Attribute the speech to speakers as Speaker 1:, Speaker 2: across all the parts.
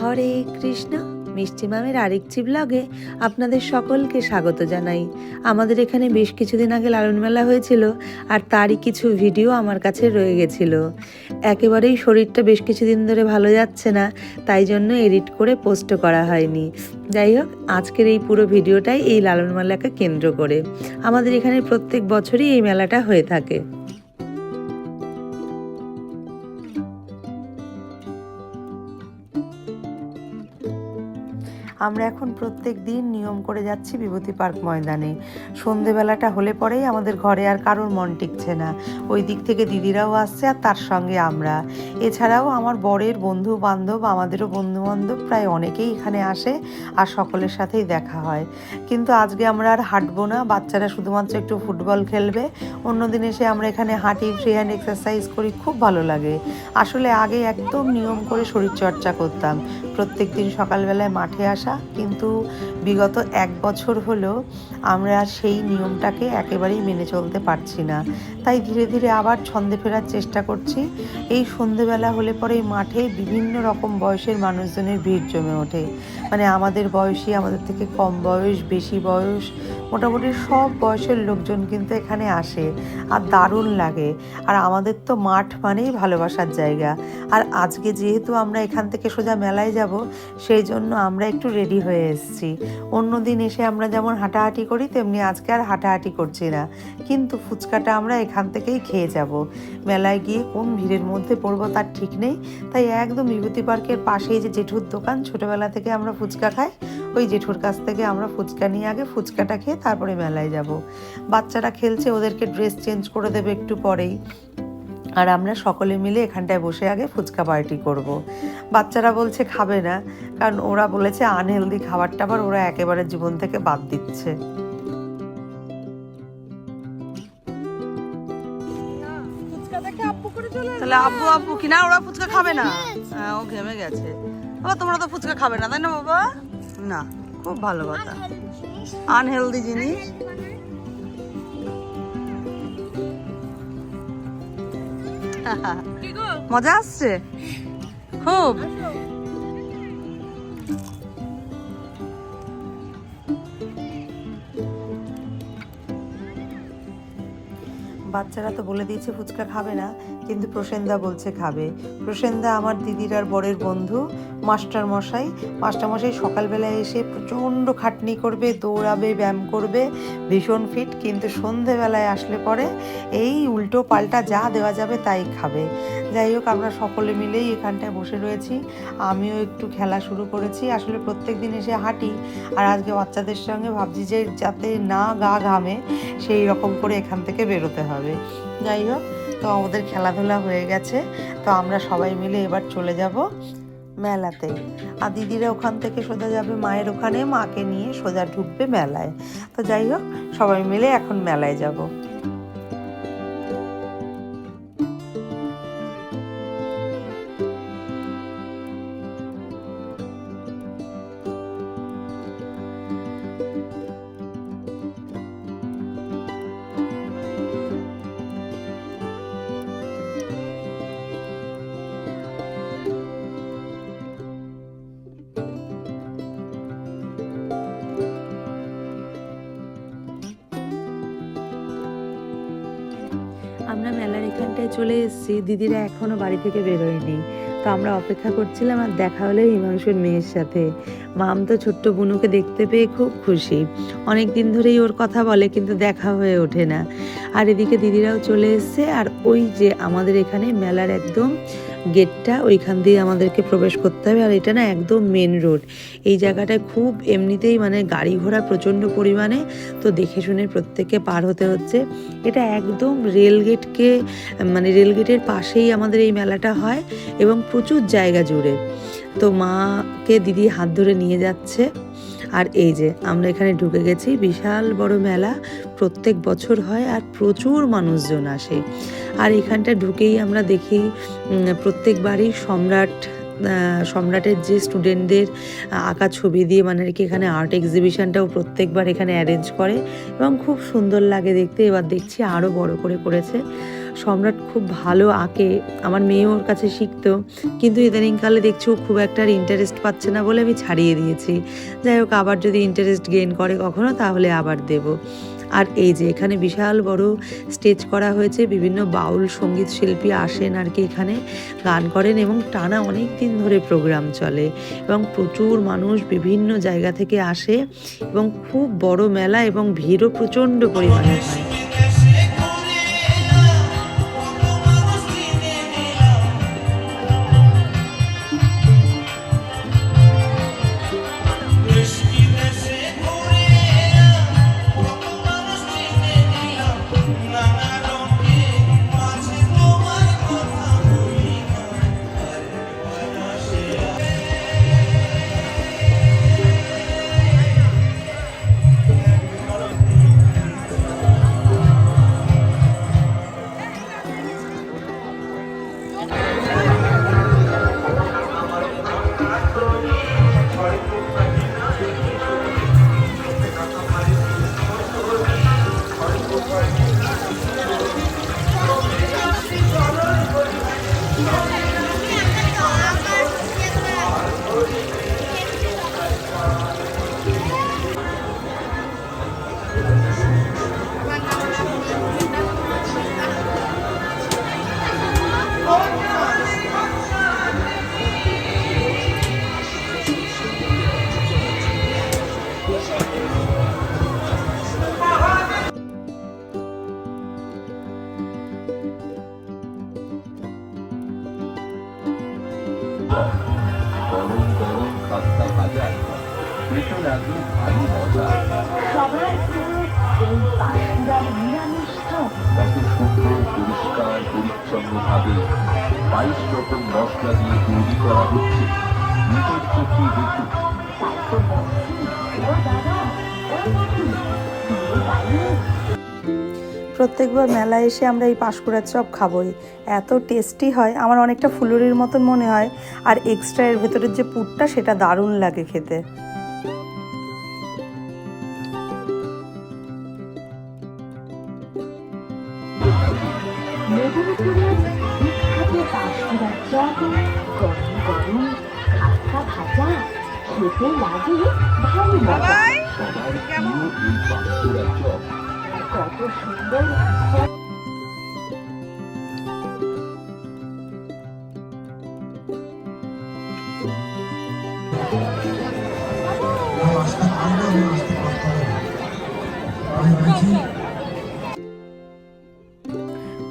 Speaker 1: হরে কৃষ্ণ, মিষ্টি মামের আরেকটি ব্লগে আপনাদের সকলকে স্বাগত জানাই। আমাদের এখানে বেশ কিছুদিন আগে লালন মেলা হয়েছিল আর তারই কিছু ভিডিও আমার কাছে রয়ে গেছিল। একেবারেই শরীরটা বেশ কিছুদিন ধরে ভালো যাচ্ছে না, তাই জন্য এডিট করে পোস্ট করা হয়নি। যাই হোক, আজকের এই পুরো ভিডিওটাই এই লালন মেলাকে কেন্দ্র করে। আমাদের এখানে প্রত্যেক বছরই এই মেলাটা হয়ে থাকে। আমরা এখন প্রত্যেক দিন নিয়ম করে যাচ্ছি বিভূতি পার্ক ময়দানে। সন্ধেবেলাটা হলে পরেই আমাদের ঘরে আর কারোর মন টিকছে না। ওই দিক থেকে দিদিরাও আসছে আর তার সঙ্গে আমরা। এছাড়াও আমার বরের বন্ধু বান্ধব আমাদেরও বন্ধু বান্ধব প্রায় অনেকেই এখানে আসে আর সকলের সাথেই দেখা হয়। কিন্তু আজকে আমরা আর হাঁটবো না, বাচ্চারা শুধুমাত্র একটু ফুটবল খেলবে। অন্যদিন এসে আমরা এখানে হাঁটি ফ্রি হ্যান্ড এক্সারসাইজ করি, খুব ভালো লাগে। আসলে আগে একদম নিয়ম করে শরীরচর্চা করতাম। প্রত্যেক দিন সকালবেলায় মাঠে আসা কিন্তু বিগত এক বছর হলো আমরা সেই নিয়মটাকে একেবারেই মেনে চলতে পারছি না। তাই ধীরে ধীরে আবার ছন্দে ফেরার চেষ্টা করছি। এই সন্ধেবেলা হলে পরে এই মাঠে বিভিন্ন রকম বয়সের মানুষজনের ভিড় জমে ওঠে। মানে আমাদের বয়সী, আমাদের থেকে কম বয়স, বেশি বয়স, মোটামুটি সব বয়সের লোকজন কিন্তু এখানে আসে। আর দারুণ লাগে। আর আমাদের তো মাঠ মানেই ভালোবাসার জায়গা। আর আজকে যেহেতু আমরা এখান থেকে সোজা মেলায় যাব, সেই জন্য আমরা একটু রেডি হয়ে এসেছি। অন্য দিন এসে আমরা যেমন হাঁটাহাঁটি করি, তেমনি আজকে আর হাঁটাহাঁটি করছি না। কিন্তু ফুচকাটা আমরা এখান থেকেই খেয়ে যাব। মেলায় গিয়ে কোন ভিড়ের মধ্যে পড়ব তার ঠিক নেই। তাই একদম বিভূতি পার্কের পাশেই যে জেঠুর দোকান, ছোটোবেলা থেকে আমরা ফুচকা খাই, ওই জেঠুর কাছ থেকে আমরা ফুচকা নিয়ে আগে ফুচকাটা খেয়ে তারপরে মেলায় যাব। বাচ্চারা খেলছে, ওদেরকে ড্রেস চেঞ্জ করে দেবে একটু পরেই। আর আমরা সকলে মিলে এখানটায় বসে আগে ফুচকা পার্টি করব। বাচ্চারা বলছে, খাবে না। কারণ ওরা বলেছে, আনহেলদি খাবার টাবার ওরা একেবারে জীবন থেকে বাদ দিচ্ছে।
Speaker 2: তাহলে আব্বু আব্বু কিনা ওরা ফুচকা খাবে না? হ্যাঁ ও ঘেমে গেছে। বাবা তোমরা তো ফুচকা খাবে না তাই না বাবা? না খুব ভালো কথা। আনহেলদি জিনিস। মজা আসছে? খুব।
Speaker 1: বাচ্চারা তো বলে দিয়েছে ফুচকা খাবে না, কিন্তু প্রসেনদা বলছে খাবে। প্রসেনদা আমার দিদির আর বরের বন্ধু মাস্টার মশাই মাস্টার মশাই সকালবেলায় এসে প্রচণ্ড খাটনি করবে, দৌড়াবে, ব্যায়াম করবে, ভীষণ ফিট কিন্তু সন্ধেবেলায় আসলে পরে এই উল্টো পাল্টা যা দেওয়া যাবে তাই খাবে। যাই হোক, আমরা সকলে মিলেই এখানটায় বসে রয়েছি। আমিও একটু খেলা শুরু করেছি। আসলে প্রত্যেক দিন এসে হাঁটি আর আজকে বাচ্চাদের সঙ্গে ভাবছি যে যাতে না গা ঘামে, সেই রকম করে এখান থেকে বেরোতে হবে। যাই হোক, তো আমাদের খেলাধুলা হয়ে গেছে। তো আমরা সবাই মিলে এবার চলে যাব। মেলাতে। আর দিদিরা ওখান থেকে সোজা যাবে মায়ের ওখানে, মাকে নিয়ে সোজা ঢুকবে মেলায়। তো যাই হোক, সবাই মিলে এখন মেলায় যাব। চলে এসেছি। দিদিরা এখনও বাড়ি থেকে বেরোয়নি তো আমরা অপেক্ষা করছিলাম আর দেখা হলো হিমাংশুর মেয়ের সাথে। মাম তো ছোট্ট বুনুকে দেখতে পেয়ে খুব খুশি। অনেক দিন ধরেই ওর কথা বলে, কিন্তু দেখা হয়ে ওঠে না। আর এদিকে দিদিরাও চলে এসছে। আর ওই যে আমাদের এখানে মেলার একদম গেটটা ওইখান দিয়ে আমাদেরকে প্রবেশ করতে হবে। আর এটা না একদম মেন রোড এই জায়গাটায় খুব এমনিতেই মানে গাড়ি ঘোড়া প্রচণ্ড পরিমাণে। তো দেখে শুনে প্রত্যেককে পার হতে হচ্ছে। এটা একদম রেলগেটকে মানে রেলগেটের পাশেই আমাদের এই মেলাটা হয় এবং প্রচুর জায়গা জুড়ে। তো মাকে দিদি হাত ধরে নিয়ে যাচ্ছে। আর এই যে, আমরা এখানে ঢুকে গেছি। বিশাল বড় মেলা। প্রত্যেক বছর হয় আর প্রচুর মানুষজন আসে। আর এখানটা ঢুকেই আমরা দেখি প্রত্যেকবারই সম্রাট সম্রাটের যে স্টুডেন্টদের আঁকা ছবি দিয়ে মানে আর কি এখানে আর্ট এক্সিবিশনটাও প্রত্যেকবার এখানে অ্যারেঞ্জ করে এবং খুব সুন্দর লাগে দেখতে। এবার দেখছি আরও বড় করে করেছে। সম্রাট খুব ভালো আঁকে। আমার মেয়ে ওর কাছে শিখতো, কিন্তু ইদানিংকালে দেখছি ও খুব একটা ইন্টারেস্ট পাচ্ছে না বলে আমি ছাড়িয়ে দিয়েছি। যাই হোক, আবার যদি ইন্টারেস্ট গেইন করে কখনো, তাহলে আবার দেব। আর এই যে এখানে বিশাল বড় স্টেজ করা হয়েছে, বিভিন্ন বাউল সংগীত শিল্পী আসেন আর কি এখানে, গান করেন এবং টানা অনেক দিন ধরে প্রোগ্রাম চলে এবং প্রচুর মানুষ বিভিন্ন জায়গা থেকে আসে এবং খুব বড় মেলা এবং ভিড়ও প্রচণ্ড পরিমাণে হয়।
Speaker 3: রকম মশলা দিয়ে তৈরি করা হচ্ছে
Speaker 1: প্রত্যেকবার মেলায় এসে আমরা এই পাঁশকুড়ার চপ খাবই। এত টেস্টি হয়, আমার অনেকটা ফুলুরির মতন মনে হয়। আর এক্সট্রা এর ভেতরের যে পুরটা, সেটা দারুণ লাগে খেতে।
Speaker 4: গরম গরম খাস্তা ভাজা খেতে লাগে মজা।
Speaker 3: চপ
Speaker 4: কত সুন্দর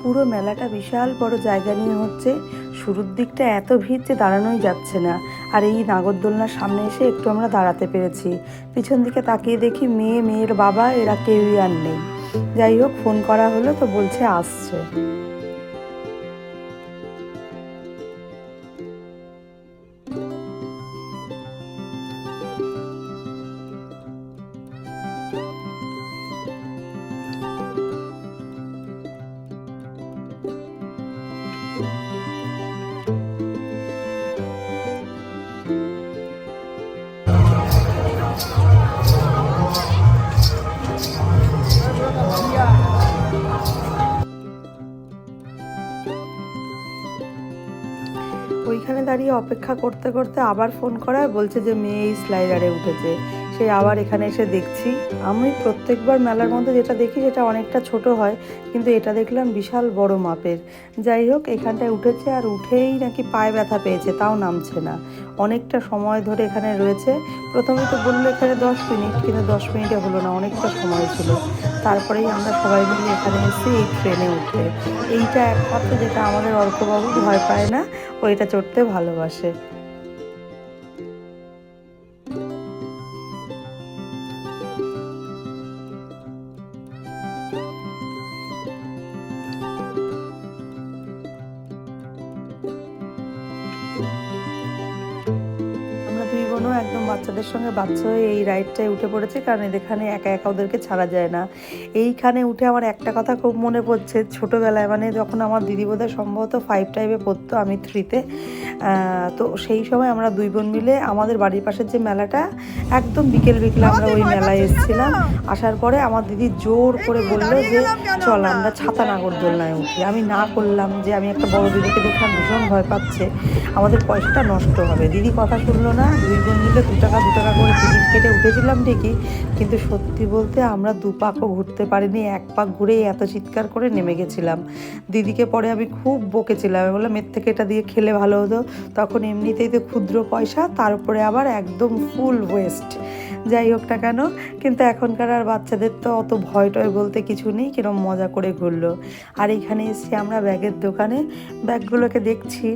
Speaker 1: পুরো মেলাটা বিশাল বড় জায়গা নিয়ে হচ্ছে। শুরুর দিকটা এত ভিড় যে দাঁড়ানোই যাচ্ছে না। আর এই নাগরদোলনার সামনে এসে একটু আমরা দাঁড়াতে পেরেছি। পিছন দিকে তাকিয়ে দেখি মেয়ে, মেয়ের বাবা, এরা কেউই আর নেই। যাই হোক, ফোন করা হলো তো বলছে আসছে। অপেক্ষা করতে করতে আবার ফোন করায় বলছে যে মেয়ে এই স্লাইডারে উঠেছে। সে আবার এখানে এসে দেখছি। আমি প্রত্যেকবার মেলার মধ্যে যেটা দেখি সেটা অনেকটা ছোট হয়, কিন্তু এটা দেখলাম বিশাল বড় মাপের। যাই হোক, এখানটায় উঠেছে আর উঠেই নাকি পায়ে ব্যথা পেয়েছে, তাও নামছে না। অনেকটা সময় ধরে এখানে রয়েছে। প্রথমে তো বলল এখানে দশ মিনিট, কিন্তু দশ মিনিটে হলো না, অনেকটা সময় ছিল। তারপরেই আমরা সবাই মিলে এখানে এসে এই ট্রেনে উঠে। এইটা একমাত্র যেটা আমাদের অর্কবাবু ভয় পায় না ওইটা চড়তে ভালোবাসে। বোনও একদম বাচ্চাদের সঙ্গে বাচ্চা হয়ে এই রাইডটায় উঠে পড়েছে কারণ এখানে একা একা ওদেরকে ছাড়া যায় না। এইখানে উঠে আমার একটা কথা খুব মনে পড়ছে ছোটোবেলায় মানে যখন আমার দিদি বোধহয় সম্ভবত ফাইভ টাইপে পড়তো আমি থ্রিতে তো সেই সময় আমরা দুই বোন মিলে আমাদের বাড়ির পাশের যে মেলাটা একদম বিকেল বিকেল আমরা ওই মেলায় এসেছিলাম। আসার পরে আমার দিদি জোর করে বলল যে চল আমরা ছাতা নাগরদোলনায় উঠি। আমি না করলাম যে আমি একটা বড় দিদিকে দেখলাম ভীষণ ভয় পাচ্ছে। আমাদের পয়সাটা নষ্ট হবে। দিদি কথা শুনলো না দুই বোন মিলে দু টাকা দু টাকা করে টিকিট কেটে উঠেছিলাম ঠিকই, কিন্তু সত্যি বলতে আমরা দু পাকও ঘুরতে পারিনি, এক পাক ঘুরেই এত চিৎকার করে নেমে গেছিলাম। দিদিকে পরে আমি খুব বকেছিলাম, আমি বললাম, এর থেকে এটা দিয়ে খেলে ভালো হতো। তখন এমনিতেই তো ক্ষুদ্র পয়সা, তার উপরে আবার একদম ফুল ওয়েস্ট যাই হোক না কেন, কিন্তু এখনকার আর বাচ্চাদের তো অত ভয় টয় বলতে কিছু নেই, কিরম মজা করে ঘুরলো। আর এখানে এসে আমরা ব্যাগের দোকানে, ব্যাগগুলোকে দেখছি।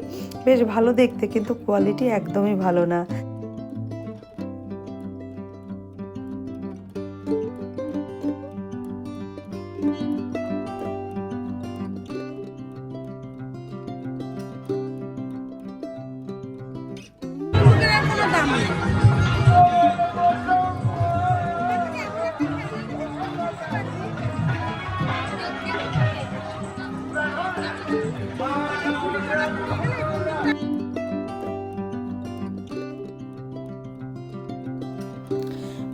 Speaker 1: বেশ ভালো দেখতে, কিন্তু কোয়ালিটি একদমই ভালো না।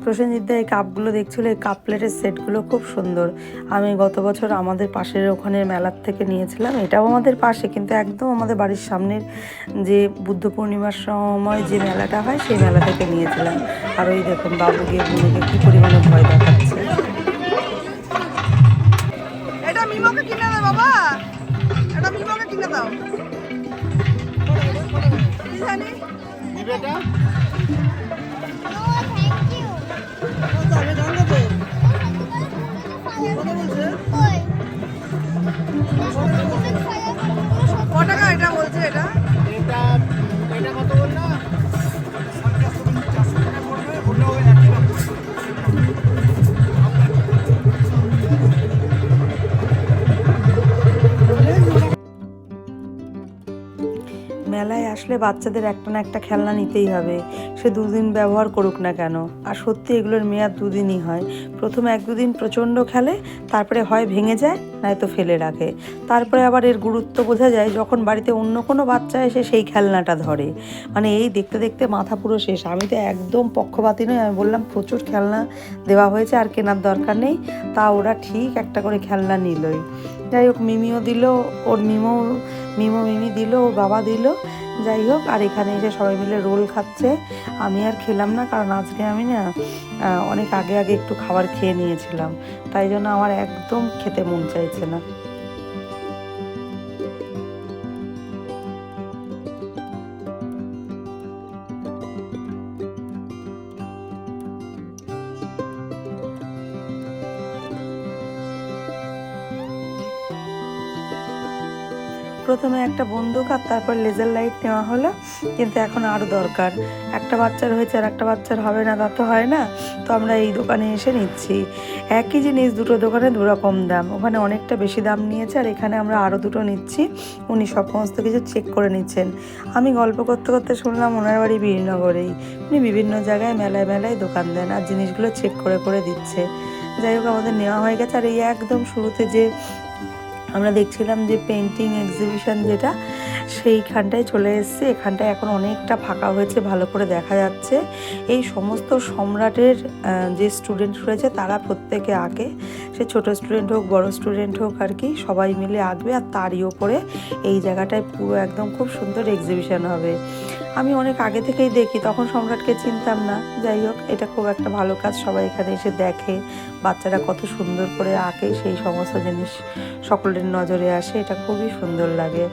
Speaker 1: প্রসেনজিৎদা এই কাপগুলো দেখছিল এই কাপ প্লেটের সেটগুলো খুব সুন্দর। আমি গত বছর আমাদের পাশের ওখানের মেলার থেকে নিয়েছিলাম এটাও আমাদের পাশে কিন্তু একদম আমাদের বাড়ির সামনের যে বুদ্ধ পূর্ণিমার সময় যে মেলাটা হয় সেই মেলা থেকে নিয়েছিলাম। আর ওই দেখুন বাবু গিয়ে বোনকে কী পরিমাণে ভয় দেখাচ্ছে।
Speaker 2: এটা মিমোকে কিনে দাও বাবা। এটা মিমোকে কিনে দাও। কি জানি? ও ক টাকা এটা বলছে এটা?
Speaker 5: এটা এটা কত বলল?
Speaker 1: মেলায় আসলে বাচ্চাদের একটা না একটা খেলনা নিতেই হবে। সে দুদিন ব্যবহার করুক না কেন। আর সত্যি এগুলোর মেয়াদ দুদিনই হয়। প্রথম এক দুদিন প্রচণ্ড খেলে, তারপরে হয় ভেঙে যায়, নয়তো ফেলে রাখে। তারপরে আবার এর গুরুত্ব বোঝা যায় যখন বাড়িতে অন্য কোনো বাচ্চা এসে সেই খেলনাটা ধরে। মানে এই দেখতে দেখতে মাথা পুরো শেষ। আমি তো একদম পক্ষপাতি নই। আমি বললাম, প্রচুর খেলনা দেওয়া হয়েছে, আর কেনার দরকার নেই। তা ওরা ঠিক একটা করে খেলনা নিলই। যাই হোক, মিমিও দিল, ওর মিমো মিমো মিমি দিল ও বাবা দিল। যাই হোক, আর এখানে এসে সবাই মিলে রোল খাচ্ছে। আমি আর খেলাম না, কারণ আজকে আমি না অনেক আগে আগে একটু খাবার খেয়ে নিয়েছিলাম। তাই জন্য আমার একদম খেতে মন চাইছে না। প্রথমে একটা বন্দুক আর তারপর লেজার লাইট নেওয়া হলো, কিন্তু এখন আরও দরকার। একটা বাচ্চার হয়েছে আর একটা বাচ্চার হবে না, তা তো হয় না। তো আমরা এই দোকানে এসে নিচ্ছি। একই জিনিস দুটো দোকানে দু রকম দাম। ওখানে অনেকটা বেশি দাম নিয়েছে আর এখানে আমরা আরও দুটো নিচ্ছি। উনি সমস্ত কিছু চেক করে নিচ্ছেন। আমি গল্প করতে করতে শুনলাম ওনার বাড়ি বীরনগরেই। উনি বিভিন্ন জায়গায় মেলায় মেলায় দোকান দেন আর জিনিসগুলো চেক করে করে দিচ্ছে। যাই হোক, আমাদের নেওয়া হয়ে গেছে। আর এই একদম শুরুতে যে আমরা দেখছিলাম যে পেন্টিং এক্সিবিশন যেটা, সেইখানটায় চলে এসেছে। এখানটায় এখন অনেকটা ফাঁকা হয়েছে, ভালো করে দেখা যাচ্ছে। এই সমস্ত সম্রাটের যে স্টুডেন্ট রয়েছে, তারা প্রত্যেকে আঁকে সে ছোট স্টুডেন্ট হোক, বড় স্টুডেন্ট হোক আর কি, সবাই মিলে আঁকবে আর তারই ওপরে এই জায়গাটায় পুরো একদম খুব সুন্দর এক্সিবিশন হবে। আমি অনেক আগে থেকেই দেখি, তখন সম্রাটকে চিনতাম না। যাই হোক, এটা খুব একটা ভালো কাজ সবাই এখানে এসে দেখে। বাচ্চারা কত সুন্দর করে আঁকে সেই সমস্ত জিনিস সকলের নজরে আসে, এটা খুবই সুন্দর লাগে।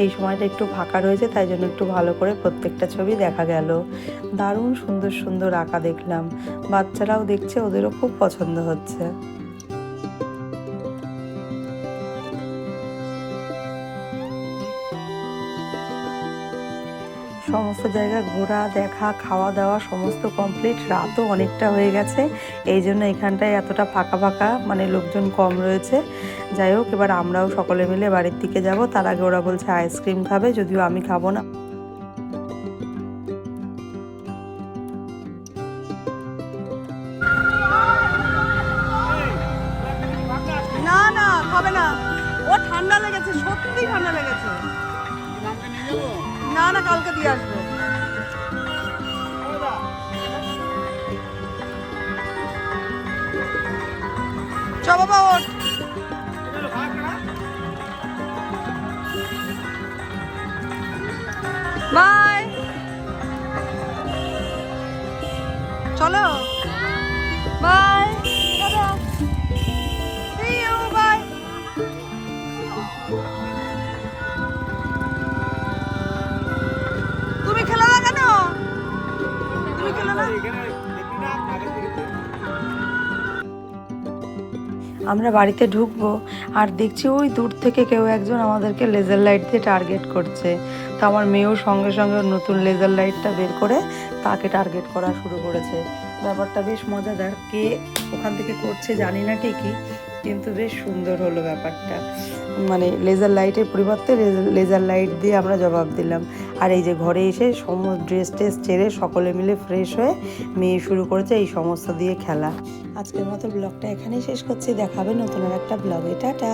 Speaker 1: এই সময়টা একটু ফাঁকা রয়েছে, তাই জন্য একটু ভালো করে প্রত্যেকটা ছবি দেখা গেল। দারুণ সুন্দর সুন্দর আঁকা দেখলাম। বাচ্চারাও দেখছে, ওদেরও খুব পছন্দ হচ্ছে। সমস্ত জায়গা ঘোরা দেখা খাওয়া দাওয়া সমস্ত কমপ্লিট রাতও অনেকটা হয়ে গেছে। এই জন্য এখানটায় এতটা ফাঁকা ফাঁকা মানে লোকজন কম রয়েছে। যাই হোক এবার আমরাও সকলে মিলে বাড়ির দিকে যাব। তার আগে ওরা বলছে আইসক্রিম খাবে যদিও আমি খাব না।
Speaker 2: ঠান্ডা লেগেছে সত্যি ঠান্ডা লেগেছে। না না কালকে দিয়ে আসব চ বাবা ওঠ
Speaker 1: আমরা বাড়িতে ঢুকবো আর দেখছি ওই দূর থেকে কেউ একজন আমাদেরকে লেজার লাইট দিয়ে টার্গেট করছে। তো আমার মেয়েও সঙ্গে সঙ্গে নতুন লেজার লাইটটা বের করে তাকে টার্গেট করা শুরু করেছে। ব্যাপারটা বেশ মজাদার, কে ওখান থেকে করছে জানি না ঠিকই, কিন্তু বেশ সুন্দর হলো ব্যাপারটা। মানে লেজার লাইটের পরিবর্তে লেজার লাইট দিয়ে আমরা জবাব দিলাম। আর এই যে ঘরে এসে সমস্ত ড্রেস ট্রেস ছেড়ে সকলে মিলে ফ্রেশ হয়ে মেয়ে শুরু করেছে এই সমস্ত দিয়ে খেলা। আজকের মতো ব্লগটা এখানেই শেষ করছি। দেখাবে নতুন আর একটা ব্লগে টাটা!